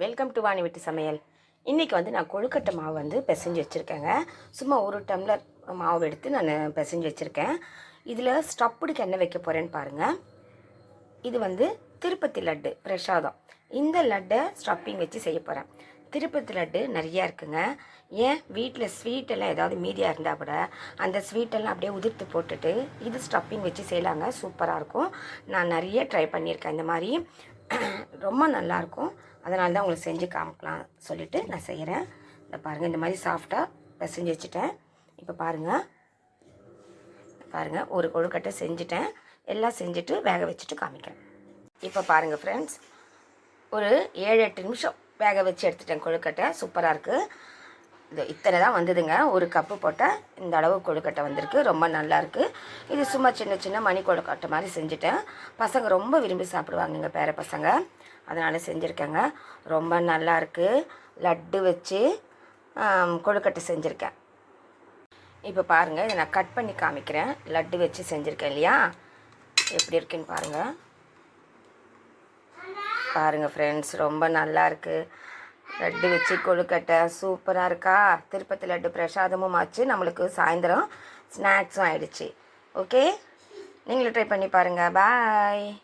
Welcome to Vani வீட்டு சமையல் இன்றைக்கி வந்து நான் கொழுக்கட்டை மாவு வந்து பிசைஞ்சு வச்சுருக்கேங்க. சும்மா ஒரு டம்ளர் மாவு எடுத்து நான் பிசைஞ்சு வச்சுருக்கேன். இதில் ஸ்டப்புடுக்கு என்ன வைக்க போகிறேன்னு பாருங்கள் இது வந்து திருப்பதி லட்டு பிரசாதம். இந்த லட்டை ஸ்டப்பிங் வச்சு செய்ய போகிறேன் திருப்பதி லட்டு நிறையா இருக்குங்க. ஏன்? வீட்டில் ஸ்வீட்டெல்லாம் ஏதாவது மீதியாக இருந்தால் கூட அந்த ஸ்வீட்டெல்லாம் அப்படியே உதிர்த்து போட்டுட்டு இது ஸ்டப்பிங் வச்சு செய்யலாங்க. சூப்பராக இருக்கும். நான் நிறைய ட்ரை பண்ணியிருக்கேன். இந்த மாதிரி ரொம்ப நல்லாயிருக்கும் அதனால தான் உங்களுக்கு செஞ்சு காமிக்கலாம் சொல்லிவிட்டு நான் செய்கிறேன். இந்த பாருங்கள் இந்த மாதிரி சாஃப்டாக பிசைஞ்சு வச்சுட்டேன். இப்போ பாருங்கள் பாருங்கள் ஒரு கொழுக்கட்டை செஞ்சுட்டேன். எல்லாம் செஞ்சுட்டு வேக வச்சுட்டு காமிக்கிறேன். இப்போ பாருங்கள் ஃப்ரெண்ட்ஸ் ஒரு ஏழு எட்டு நிமிஷம் வேக வச்சு எடுத்துட்டேன் கொழுக்கட்டை. சூப்பராக இருக்குது இது இத்தனை தான் வந்ததுங்க. ஒரு கப்பு போட்டால் இந்த அளவு கொழுக்கட்டை வந்திருக்கு. ரொம்ப நல்லாயிருக்கு இது சும்மா சின்ன சின்ன மணி கொழுக்கட்டை மாதிரி செஞ்சுட்டேன். பசங்க ரொம்ப விரும்பி சாப்பிடுவாங்க எங்கள் பேர பசங்க. அதனால் செஞ்சுருக்கேங்க. ரொம்ப நல்லாயிருக்கு லட்டு வச்சு கொழுக்கட்டை செஞ்சுருக்கேன். இப்போ பாருங்கள் இதை நான் கட் பண்ணி காமிக்கிறேன். லட்டு வச்சு செஞ்சுருக்கேன் இல்லையா? எப்படி இருக்குன்னு பாருங்கள் பாருங்கள் ஃப்ரெண்ட்ஸ் ரொம்ப நல்லா இருக்குது லட்டு வச்சு கொழுக்கட்டை சூப்பராக இருக்கா? திருப்பதி லட்டு பிரசாதமும் ஆச்சு. நம்மளுக்கு சாயந்தரம் ஸ்நாக்ஸும் ஆயிடுச்சு. ஓகே? நீங்களும் ட்ரை பண்ணி பாருங்கள் பாய்